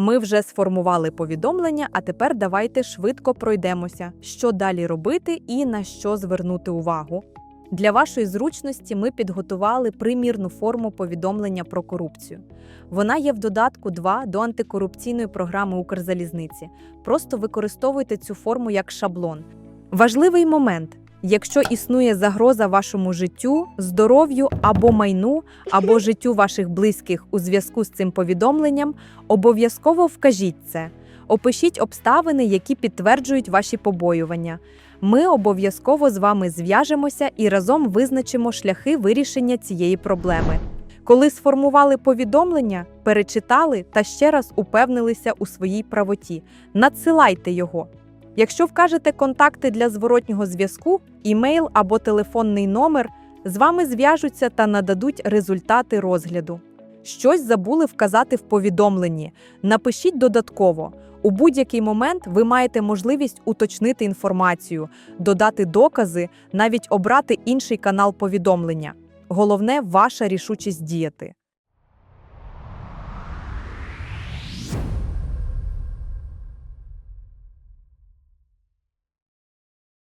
Ми вже сформували повідомлення, а тепер давайте швидко пройдемося, що далі робити і на що звернути увагу. Для вашої зручності ми підготували примірну форму повідомлення про корупцію. Вона є в додатку 2 до антикорупційної програми Укрзалізниці. Просто використовуйте цю форму як шаблон. Важливий момент. Якщо існує загроза вашому життю, здоров'ю або майну, або життю ваших близьких у зв'язку з цим повідомленням, обов'язково вкажіть це. Опишіть обставини, які підтверджують ваші побоювання. Ми обов'язково з вами зв'яжемося і разом визначимо шляхи вирішення цієї проблеми. Коли сформували повідомлення, перечитали та ще раз упевнилися у своїй правоті. Надсилайте його. Якщо вкажете контакти для зворотнього зв'язку, імейл або телефонний номер, з вами зв'яжуться та нададуть результати розгляду. Щось забули вказати в повідомленні. Напишіть додатково. У будь-який момент ви маєте можливість уточнити інформацію, додати докази, навіть обрати інший канал повідомлення. Головне ваша рішучість діяти.